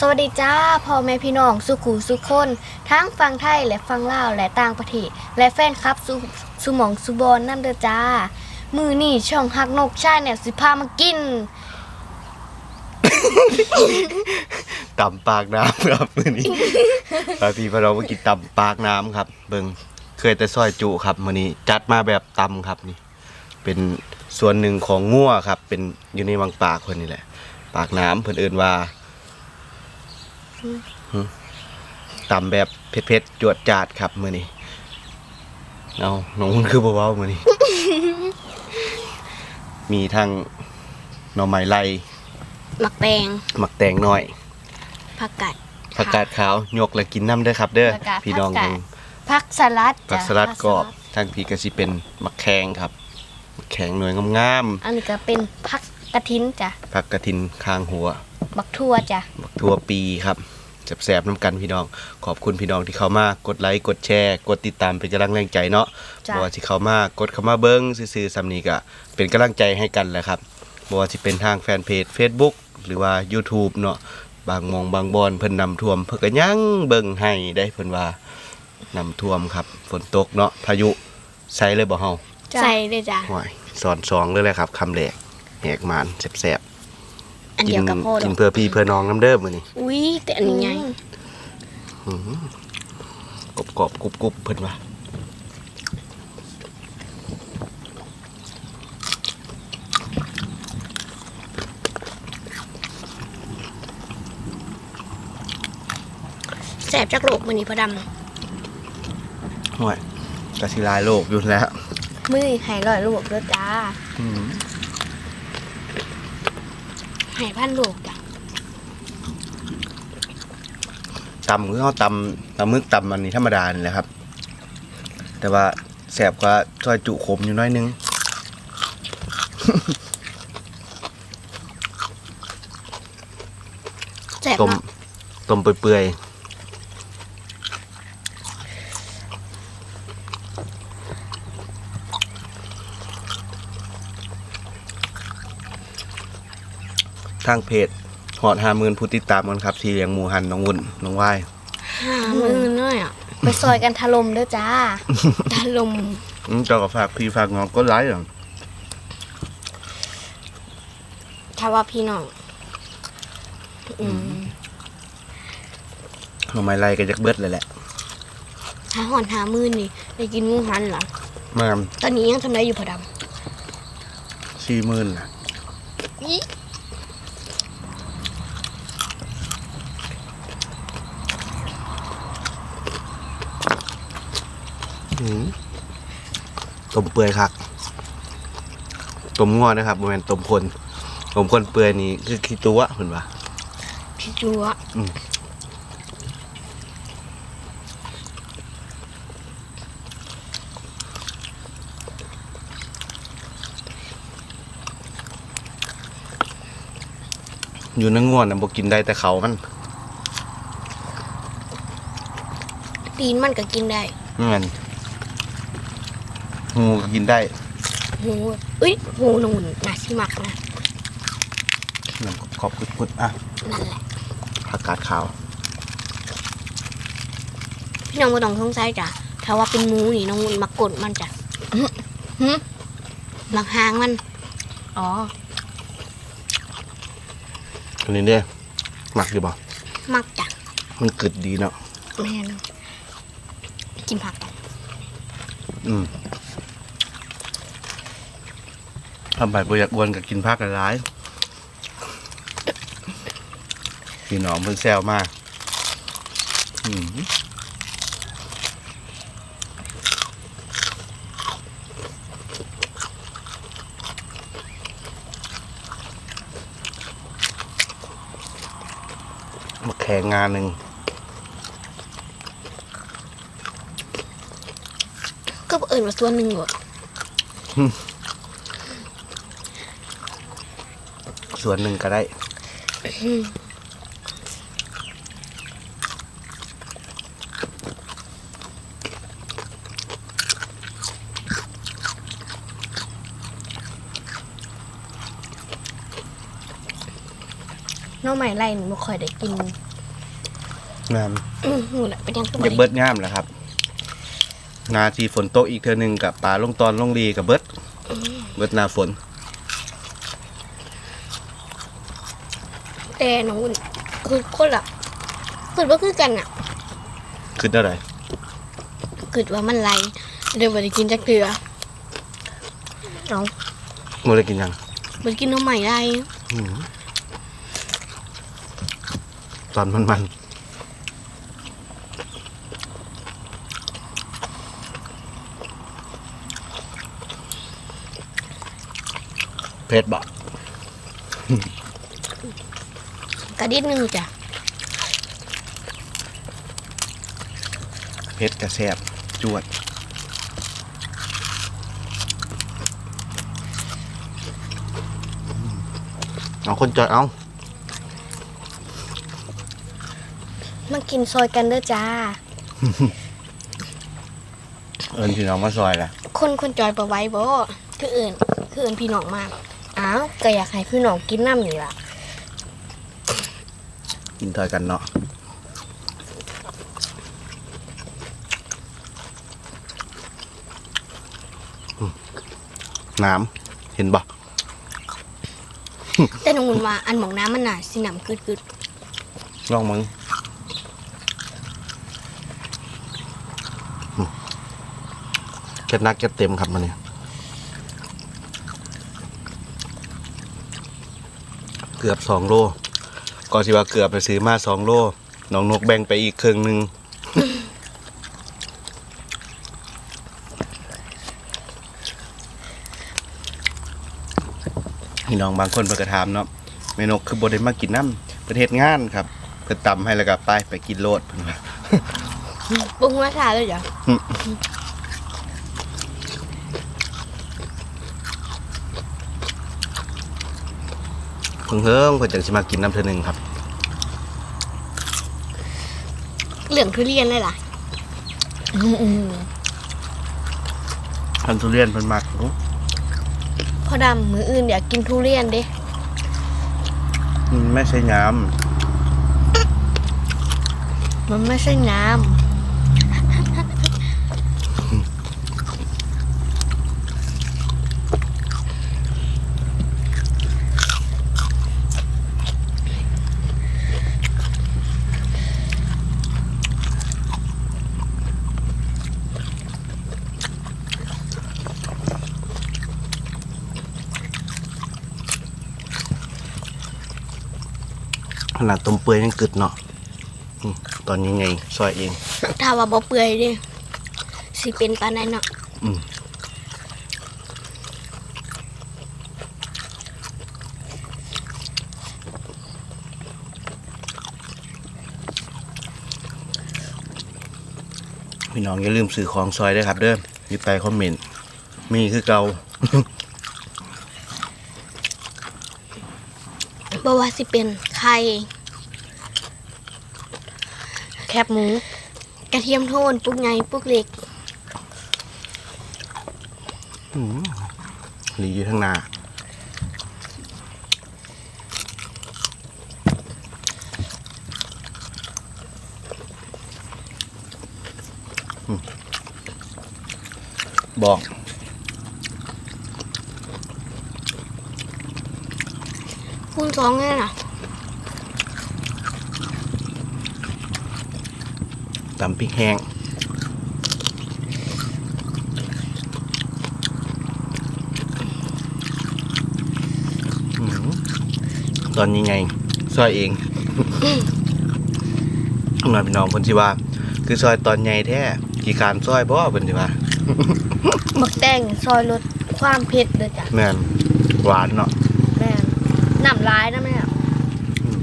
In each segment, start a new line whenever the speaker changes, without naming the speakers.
สวัสดีจ้าพ่อแม่พี่น้องสุขูสุขคน ทั้งฟังไทยและฟังลาวและต่างประเทศ และแฟนคลับสุสุหมองสุบอนนั่นเด้อจ้า มือนี่ช่องฮักนกชาเนี่ยสิพามากิน
ตำปากน้ำครับมื้อนี้ พาพี่พาเรามากินตำปากน้ำครับ เบิงเคยแต่ซอยจุครับมื้อนี้จัดมาแบบตำครับนี่ เป็นส่วนหนึ่งของงัวครับ เป็นอยู่ในวังปากเพิ่นนี่แหละ ปากน้ำเพิ่นเอิ้นว่า ตำแบบเผ็ดๆจวดจาดครับมื้อนี้เอาน้องมันคือบ่เว้ามื้อนี้ มีทั้งหน่อไม้ไล่
หมักแตง
หมักแตงน้อย
ผักกัด
ผักกาดขาวยกและกินน้ำเด้อครับ เด้อ
ผักกาด
พี่น้อง
ผักกาด
ทาง
ผักสลัด
ผั
จ้ะ
กสลัดกรอบ
ผัส
ทางพี่ก็สิเป็นมักแขงครับมักแขงหน่วยงาม
อันนี้ก็เป็นผักกระทินจ้ะ
ๆผักกระถินคางหัว
บักทั่วจ้ะ
บักทั่วปีครับแสบๆน้ำกันพี่น้อง ขอบคุณพี่น้องที่เข้ามากดไลค์กดแชร์ กดติดตามเป็นกำลังแรงใจเนาะ
จ้ะ
บ่ว่าสิเข้ามากดเข้ามาเบิ้งซื่อๆสำนีก็เป็นกำลังใจให้กันแหละครับบ่ว่าสิเป็นทางแฟนเพจ Facebook หรือว่า YouTube เนาะบางหมองบางบอนเพิ่นนำท่วม เพิ่นก็ยังเบิ่งให้ได้เพิ่นว่านำท่วมครับฝนตกเนาะพายุใส่เลยบ่เฮา
ใส่เลยจ้ะ
ห่วยสอนสองเลยแหละครับคำแรกแหกมานแสบ
อัน
ๆกิ
เดียวกับพ่อ
กิน
ดอก
เพื่อพี่เพื่อน้องน้ำเด้อมื้อนี้
อุ้ยแต่อันนี้ไง
กรอบกรอบๆกรุบกรุบเพิ่นว่า
แสบจากโลกมือนี้พอด
ห่วยกะสิลายโลกอยู่แล้วำ
มือหายลอยโลกแล้วจ้า
อืม
หายพันโลกจ้ะ
ตำคือเขาตำตำมึกตำมันนี่ธรรมดานี่แหละครับ แต่ว่าแสบกว่าซอยจุขมอยู่น้อยนึง
แสบ
ต้ม
เนาะ
ต้มเปื่อยๆ ทางเพจหอดหาหมื่นผู้ติดตามกันครับที่เลี้ยงหมูหันน้องวุ่นน้องว่าย
หามือหน่อยอะไปซอยกันถล่มเด้อจ้าถล่ม
อืมเจ้าก็ฝากพี่ฝากน้องก็ไลค์อะ
ถ้าว่าพี่น้องอืม
หน่อไม้ไล่ก็จะเบิดเลยแหละ
ถ้าหอนหามือนี่ได้กินงูหันเหรอ
มา
ตอนนี้ยังทำได้อยู่พอด
สี่หมื่นนะำ
อี
อืม ต้มเปื่อยคักต้มงอนะครับโมเมนต้มคนต้มคนเปื่อยนี่คือขี้ตัวเห็นปะ
พี่จัว
อืมอยู่นั่งง่วนนะบอกกินได้แต่เขามัน
ตีนมันก็กินได้
ไม่งั้น งูก็กินได้
หูอุ้ยหูนูนน่าชิมักนะ
น้ำขอบๆพุดๆอะ
นั่นแหละ
ผักกาดขาว
พี่น้องไม่ต้องสงสัยจ้ะถ้าว่าเป็นหมูนี่น้องมุนมากดมันจ้ะอื้อหือมักหางมัน อ๋อ
อันนี้เนี่ยหมักอยู่บ่
มักจ้ะ
มันกึดดีเนาะ
แม่นกินผักกัน
อืม ทำไปประหยัดอ้วนกับกินผักกันร้ายพี่น้องเพิ่นแซวมากอืมมาแข่งงานหนึ่ง
ก็เอิญว่าส่วนหนึ่งหมด
ส่วนหนึ่งก็ได้
น้องใหม่ไรหนูไม่ค่อยได้กิน
งาม
อื้อหูน่ะเป็นยังตัว
อยากเบิดงามแหละครับ นาทีฝนตกอีกเทื่อหนึงกับปลาลงตอนลงดีกับเบิด เบิดหนาฝน
แต่น้องอุ่นคือคนละคือว่าคือกันอะ
คือได้ไร
คือว่ามันไรเดี๋ยวบ่ได้กินจักเกลือเอา
มื่อไรกินยัง
บ่ได้กินน้ำใหม่ไร
อืมตอนมันมันเผ็ดบ่
กระดิดหนึงจ้ะ
เผ็ดกระแซบจวดเอาคนจอยเอา
มากินซอยกันเด้อจ้า
เอิญพี่น้องมาซอยละ
คนคนจอยบ่ไหว้บ่คืออื่น คืออื่นพี่น้องมาก อ้าวก็อยากให้พี่น้องกินน้ำนี่ล่ะ
กินทอยกันเนาะอืมน้ำเห็นบ่
แต่น้องอุ่นว่าอันหมองน้ำมันน่ะสิหนำกึด
ลองมึงอืมเก็ดนักเก็ดเต็มครับมันนี่เกือบสองโล ก็สิว่าเกือบไปซื้อมาสองโลน้องนกแบ่งไปอีกครึ่งหนึ่งพี่น้องบางคนเพิ่นก็ถามเนาะแม่นกคือบ่ได้มากินน้ำประเทศงานครับเพิ่นตำให้แล้วก็ไปไปกินโลดเพิ่นว่า
ๆปุ้งมาทาเลยจ้ะ
เพิ่งเฮิงเพิ่นจังสิมากินน้ำเทื่อหนึงครับ
เหลืองทุเรียนเลยล่ะอั
นทุเรียนเป็นมักโอ้
พ่อดำมืออื่นอยากกินทุเรียนเด้
มันไม่ใช่น้
มันไม่ใช่น้ำ
ขนาดต้มเปื่อยยังกึดเนาะอืมตอนนี้ไงซอยเองำ
ถ้าว่าบ่เปื่อยเด้สิเป็นปานนั้นเนาะ
อืมพี่น้องอย่าลืมซื้อของซอยด้วยครับ เด้อมีไปคอมเมนต์มีคือเก่า
บ่ว่าสิเป็น ไข่แคบหมู กระเทียมโทนปุกใหญ่ปุกเล็ก
อืมลีอยู่ข้างหน้าอืมบอก
คูณสองเลยน่ะ
ตำพริกแห้งอืมตอนนี้ไงซอยเองน้องพี่น้องคนที่ว่า คือซอยตอนใหญ่แท้กี่การซอยบ่เป็นที่ว่า
บักแดงซอยลดความเผ็ดเลยจ้ะ
แม่นหวานเนาะ
แม่นน้ำร้ายนะแม่
อืม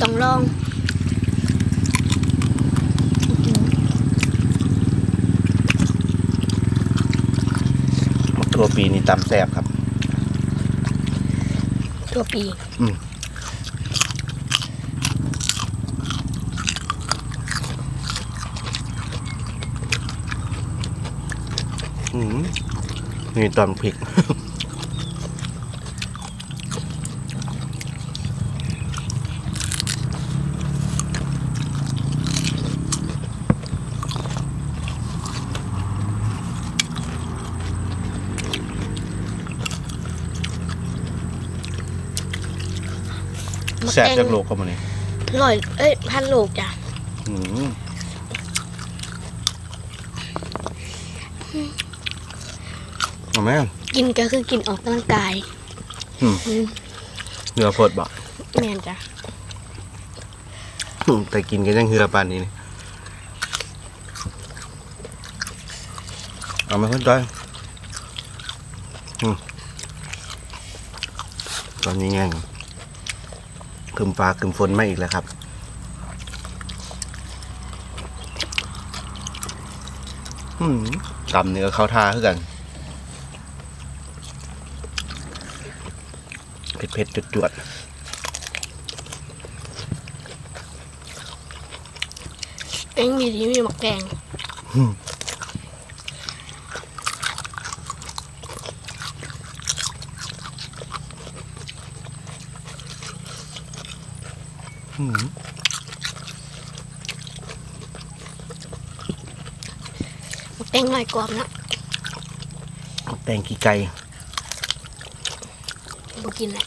ต้องลอง
ตัวปีนี่ตำแซ่บครับ
ตัวปี
อืมอืมนี่ตอนพริก อ แสบจากโลกเข้ามานี่
ร้อยเอ้ยพันโลกจ้ะ
อืมเอาไหม
กินก็คือกินออกกำลังกาย
อืม
อืม
เหือพดบ่
แม่นจ้ะ
อืมแต่กินกันยังเหือปานนี้นี่เอามาคนจอยอืมตอนนี้แง่ง คืมฟ้าคืมฝนมาอีกแล้วครับอืมตำเนื้อเข้าท่าคือกันเผ็ดเผ็ดจุดจวด
เอ็งมีดีมีหมักแกง
ๆอืม
หมัก แกงหน่อยกรอบนะ
แตงขี้ไก่
บ่กินแหละ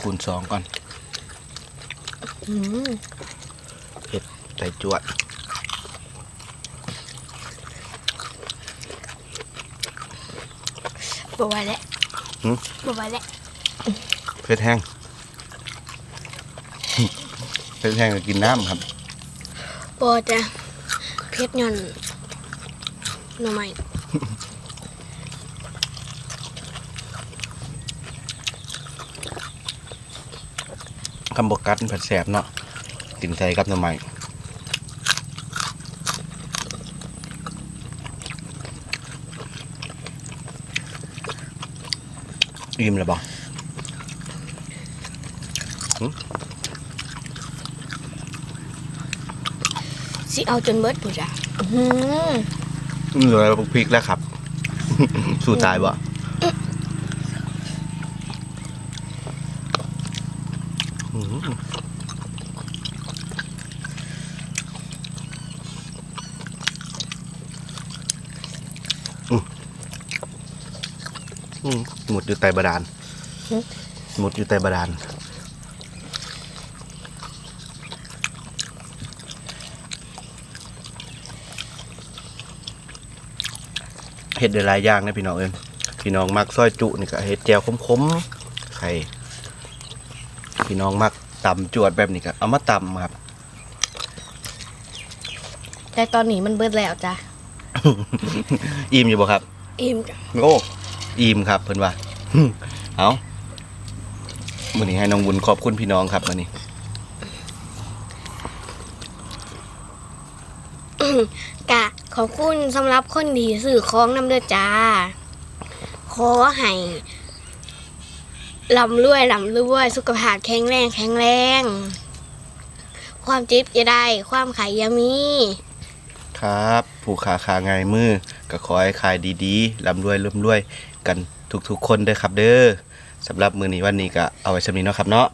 คูณสองก่อน
อืม
ใส่จวด
บ่ไหวแล้ว
หืม
บ่ไหวแล้ว
เผ็ดแห้ง เผ็ดแห้งก็กินน้ำครับ
บ่จ้ะเพชรย่อนหน่อไม้
คำบกัดมันเผ็ดแสบเนาะกินใส่กับหน้ำไม้ อิ่มแล้วบ่
สิเอาจนเบิดผู้จ้ะอือ
เหลือพริกแล้วครับ สู้ตายบ่อืมอืมอื มหมดอยู่ใต้บาดาลหมดอยู่ใต้บาดาลเห็ดได้หลายอย่างนะพี่น้องเอ้ยพี่น้องมักซอยจุนี่ก็เห็ดแจวขมๆไข่พี่น้องมักตำจวดแบบนี้ก็เอามาตำครับ
แต่ตอนนี้มันเบิดแล้วจ้ะ
อิ่มอยู่บ่ครับ
อิ่มจ้ะ
โอ้อิ่มครับเพิ่นว่า เอามื้อนี้ให้น้องบุญขอบคุณพี่น้องครับมื้อนี้
กะขอบคุณสำหรับคนดีสื่อของนำเด้อจ้า ขอให้ลำรวยลำรวย สุขภาพแข็งแรงแข็งแรง ความเจ็บจะได้ ความไขอยามี
ครับ ผู้ค้าขายง่ายมือก็ขอให้ขายดีๆร่ำรวยร่ำรวยกัน ทุกๆ คนเด้อครับ เด้อสำหรับมื้อนี้วันนี้ก็เอาไว้สำนี้เนาะครับเนาะ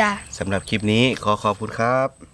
จ้า
สำหรับคลิปนี้ขอขอบคุณครับ